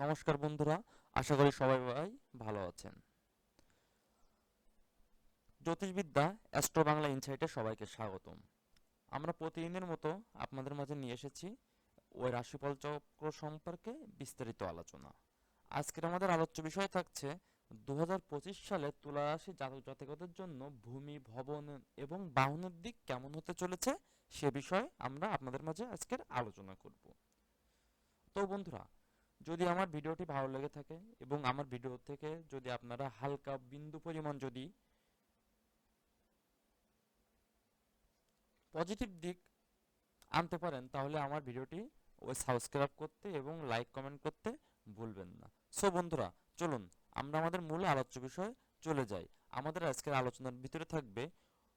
নমস্কার বন্ধুরা, আশা করি সবাই ভালো আছেন। জ্যোতিষবিদ্যা, অ্যাস্ট্রো বাংলা ইনসাইটে সবাইকে স্বাগতম। আমরা প্রতিদিনের মতো আপনাদের মাঝে নিয়ে এসেছি ওই রাশিফল চক্র সম্পর্কে বিস্তারিত আলোচনা। আজকের আমাদের আলোচ্য বিষয় থাকছে দু হাজার পঁচিশ সালে তুলা রাশি জাতক জাতিকদের জন্য ভূমি, ভবন এবং বাহনের দিক কেমন হতে চলেছে সে বিষয়ে আমরা আপনাদের মাঝে আজকের আলোচনা করব। তো বন্ধুরা যদি আমার ভিডিওটি ভালো লেগে থাকে এবং আমার ভিডিও থেকে যদি আপনারা হালকা বিন্দু পরিমাণ যদি পজিটিভ দিক আনতে পারেন, তাহলে আমার ভিডিওটি ওই সাবস্ক্রাইব করতে এবং লাইক কমেন্ট করতে ভুলবেন না। সো বন্ধুরা, চলুন, আমরা আমাদের মূল আলোচ্য বিষয়ে চলে যাই। আমাদের আজকের আলোচনার ভিতরে থাকবে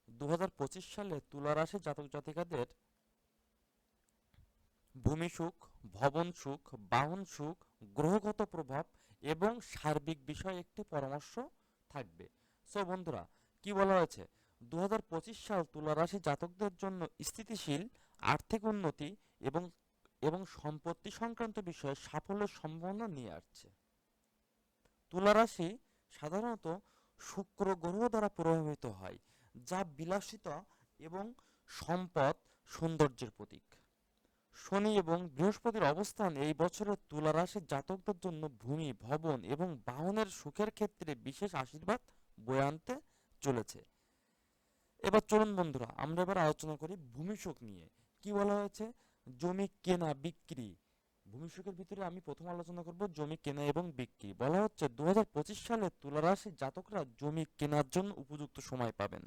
দু হাজার পঁচিশ সালে তুলা রাশি জাতক জাতিকাদের ভূমি সুখ, ভবন সুখ, বাহন সুখ, গ্রহগত প্রভাব এবং সার্বিক বিষয়ে একটি পরামর্শ থাকবে। সো বন্ধুরা, কি বলা হয়েছে? দু পঁচিশ সাল তুলা রাশি জাতকদের জন্য স্থিতিশীল, আর্থিক উন্নতি এবং এবং সম্পত্তি সংক্রান্ত বিষয়ে সাফল্যের সম্ভাবনা নিয়ে আসছে। তুলা রাশি সাধারণত শুক্র গ্রহ দ্বারা প্রভাবিত হয়, যা বিলাসিতা এবং সম্পদ সৌন্দর্যের প্রতীক। শনি এবং বৃহস্পতির অবস্থান এই বছরের তুলা রাশির জাতকদের জন্য ভূমি, ভবন এবং বাহনের সুখের ক্ষেত্রে বিশেষ আশীর্বাদ বয়ে আনতে চলেছে। এবার চলুন বন্ধুরা, আমরা এবার আলোচনা করি ভূমি সুখ নিয়ে। কি বলা হয়েছে? জমি কেনা, বিক্রি। ভূমি সুখের ভিতরে আমি প্রথম আলোচনা করব জমি কেনা এবং বিক্রি। বলা হচ্ছে দু হাজার পঁচিশ সালে তুলা রাশির জাতকরা জমি কেনার জন্য উপযুক্ত সময় পাবেন।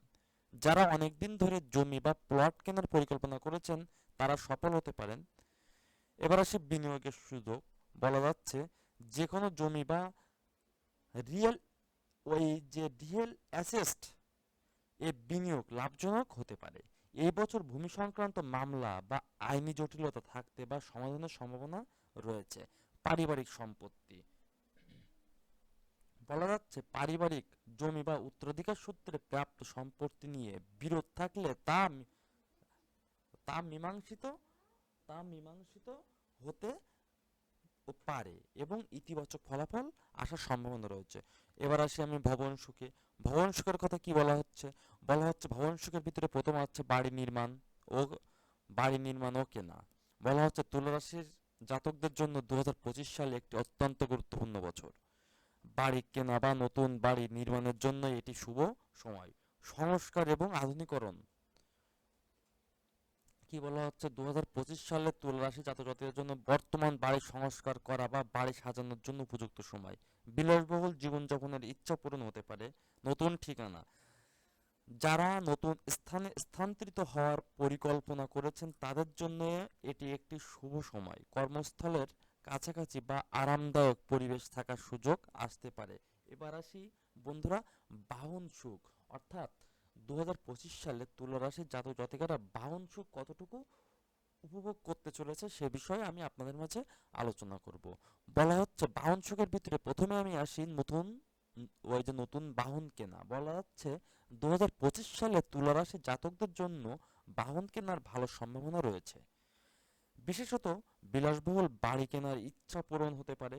যারা অনেকদিন ধরে জমি বা প্লট কেনার পরিকল্পনা করেছেন তারা সফল হতে পারেন। এবার আসে বিনিয়োগের সুযোগ। বলা যাচ্ছে যে কোনো জমি বা রিয়েল ওই যে রিয়েল অ্যাসেস্ট এ বিনিয়োগ লাভজনক হতে পারে। এই বছর ভূমি সংক্রান্ত মামলা বা আইনি জটিলতা থাকতে বা সমাধানের সম্ভাবনা রয়েছে। পারিবারিক সম্পত্তি। বলা যাচ্ছে, পারিবারিক জমি বা উত্তরাধিকার সূত্রে প্রাপ্ত সম্পত্তি নিয়ে বিরোধ থাকলে তা তা মীমাংসিত তা মীমাংসিত হতে পারে এবং ইতিবাচক ফলাফল আসার সম্ভাবনা রয়েছে। এবার আসি আমি ভবন সুখে। ভবন সুখের কথা কি বলা হচ্ছে? বলা হচ্ছে ভবন সুখের ভিতরে প্রথম হচ্ছে বাড়ি নির্মাণ ও বাড়ি নির্মাণ ও কেনা। বলা হচ্ছে তুলা রাশির জাতকদের জন্য দু হাজার পঁচিশ সালে একটি অত্যন্ত গুরুত্বপূর্ণ বছর। বাড়ি কেনা বা নতুন বাড়ি নির্মাণের জন্য এটি শুভ সময়। সংস্কার এবং আধুনিকরণ কি বলা হচ্ছে দু সালে তুলা রাশি জাতজাতিদের জন্য বর্তমান বাড়ি সংস্কার করা বা বাড়ি সাজানোর জন্য উপযুক্ত সময়। বিলাসবহুল জীবনযাপনের ইচ্ছা পূরণ হতে পারে নতুন ঠিকানা। যারা নতুন স্থানে স্থানান্তরিত হওয়ার পরিকল্পনা করেছেন, তাদের জন্য এটি একটি শুভ সময়। কর্মস্থলের কাছাকাছি বা আরামদায়ক পরিবেশ থাকার সুযোগ আসতে পারে। এবার আসি বন্ধুরা, বাহন সুখ। অর্থাৎ দু হাজার পঁচিশ সালে তুলা রাশির জাতক জাতিকারা বাহন সুখ কতটুকু উপভোগ করতে চলেছে সে বিষয়ে আমি আপনাদের মাঝে আলোচনা করব। বলা হচ্ছে বাহন সুখের ভিতরে প্রথমে আমি আসি নতুন, ওই যে নতুন বাহন কেনা। বলা হচ্ছে দু সালে তুলা রাশির জাতকদের জন্য বাহন কেনার ভালো সম্ভাবনা রয়েছে। বিশেষত বিলাসবহুল বাড়ি কেনার ইচ্ছা পূরণ হতে পারে।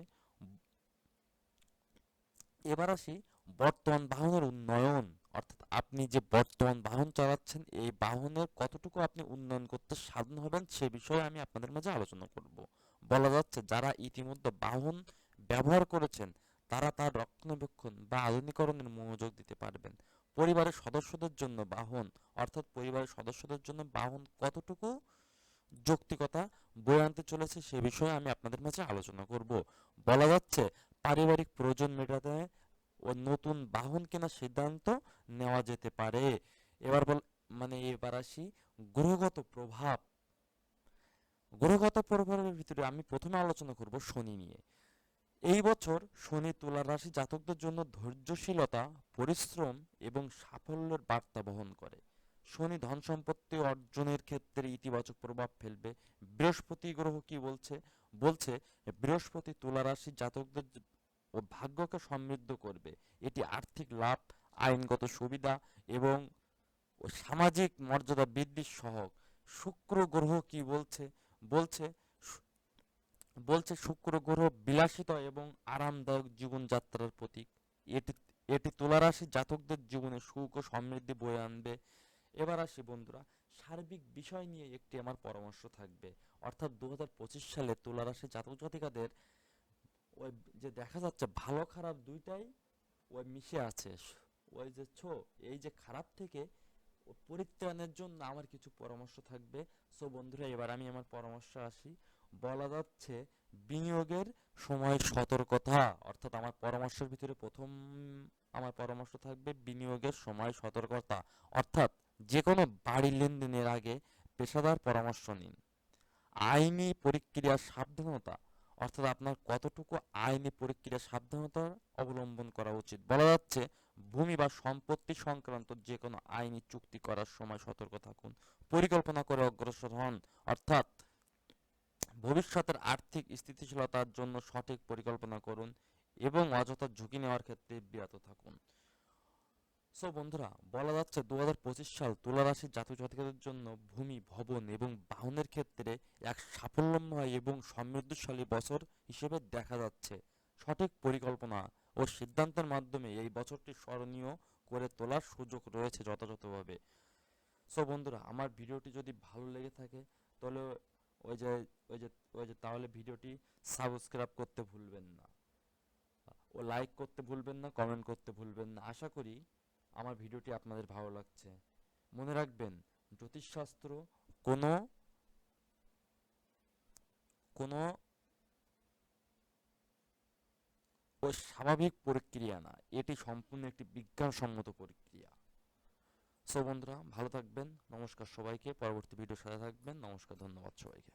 এবার আসি বর্তমান বাহনের উন্নয়ন। অর্থাৎ আপনি যে বর্তমান বাহন চালাচ্ছেন, এই বাহনের কতটুকু আপনি উন্নয়ন করতে সাধন হবেন, সে বিষয়ে আমি আপনাদের মাঝে আলোচনা করব। বলা যাচ্ছে, যারা ইতিমধ্যে বাহন ব্যবহার করেছেন, তারা তার রক্ষণাবেক্ষণ বা আধুনিকরণের মনোযোগ দিতে পারবেন। পরিবারের সদস্যদের জন্য বাহন, অর্থাৎ পরিবারের সদস্যদের জন্য বাহন কতটুকু যৌক্তিকতা বয়ে আনতে চলেছে, সে বিষয়ে আমি আপনাদের মাঝে আলোচনা করব। বলা যাচ্ছে, পারিবারিক প্রয়োজন মেটাতে ও নতুন বাহন কেনার সিদ্ধান্ত নেওয়া যেতে পারে। এবার বল মানে এবার আসি গ্রহগত প্রভাব। গ্রহগত প্রভাবের ভিতরে আমি প্রথমে আলোচনা করব শনি নিয়ে। এই বছর শনি তুলা রাশি জাতকদের জন্য ধৈর্যশীলতা, পরিশ্রম এবং সাফল্যের বার্তা বহন করে। শনি ধন সম্পত্তি অর্জনের ক্ষেত্রে ইতিবাচক প্রভাব ফেলবে। বৃহস্পতি গ্রহ কি বলছে? বলছে বৃহস্পতি তুলা রাশি জাতকদের ও ভাগ্যকে সমৃদ্ধ করবে। এটি আর্থিক লাভ, আইনগত সুবিধা এবং সামাজিক মর্যাদা বৃদ্ধির সহগ। শুক্র গ্রহ কি বলছে? বলছে বলছে শুক্র গ্রহ বিলাসিত এবং আরামদায়ক জীবনযাত্রার প্রতীক। এটি এটি তুলা রাশির জাতকদের জীবনে সুখ ও সমৃদ্ধি বয়ে আনবে। এবার আসি বন্ধুরা, সার্বিক বিষয় নিয়ে একটি আমার পরামর্শ থাকবে। অর্থাৎ দু হাজার পঁচিশ সালে তুলা রাশির জাতক জাতিকাদের ওই যে দেখা যাচ্ছে ভালো খারাপ দুইটাই ওই মিশে আছে। ওই যে ছো, এই যে খারাপ থেকে পরিত্রাণের জন্য আমার কিছু পরামর্শ থাকবে। সো বন্ধুরা, এবার আমি আমার পরামর্শ আসি। বলা যাচ্ছে বিনিয়োগের সময় সতর্কতা, অর্থাৎ আমার পরামর্শের ভিতরে প্রথম আমার পরামর্শ থাকবে বিনিয়োগের সময় সতর্কতা। অর্থাৎ যে কোনো বাড়ি লেনদেনের আগে পেশাদার পরামর্শ নিন। আইনি প্রক্রিয়ার সাবধানতা অর্থাৎ আপনার কতটুকু আইনি প্রক্রিয়া সাবধানতা অবলম্বন করা উচিত। বলা যাচ্ছে, ভূমি বা সম্পত্তি সংক্রান্ত যে কোনো আইনি চুক্তি করার সময় সতর্ক থাকুন। পরিকল্পনা করে অগ্রসর হন। অর্থাৎ, ভবিষ্যতের আর্থিক স্থিতিশীলতার জন্য সঠিক পরিকল্পনা করুন এবং অযথা ঝুঁকি নেওয়ার ক্ষেত্রে বিরত থাকুন। সো বন্ধুরা, বলা যাচ্ছে দু হাজার পঁচিশ সাল তুলা রাশির জাতক জাতিকাদের জন্য ভূমি, ভবন এবং বাহনের ক্ষেত্রে এক সাফল্যময় এবং সমৃদ্ধশালী বছর হিসেবে দেখা যাচ্ছে। সঠিক পরিকল্পনা ও সিদ্ধান্তের মাধ্যমে এই বছরটি স্মরণীয় করে তোলার সুযোগ রয়েছে যথাযথভাবে। সো বন্ধুরা, আমার ভিডিওটি যদি ভালো লেগে থাকে, তাহলে ওই যে ওই যে ওই যে, তাহলে ভিডিওটি সাবস্ক্রাইব করতে ভুলবেন না। ও লাইক করতে ভুলবেন না, কমেন্ট করতে ভুলবেন না। আশা করি আমার ভিডিওটি আপনাদের ভালো লাগছে। মনে রাখবেন, জ্যোতিষশাস্ত্র কোনো কোনো ও স্বাভাবিক প্রক্রিয়া না। এটি সম্পূর্ণ একটি বিজ্ঞানসম্মত প্রক্রিয়া। সো বন্ধুরা, ভালো থাকবেন। নমস্কার সবাইকে। পরবর্তী ভিডিও সাথে থাকবেন। নমস্কার, ধন্যবাদ সবাইকে।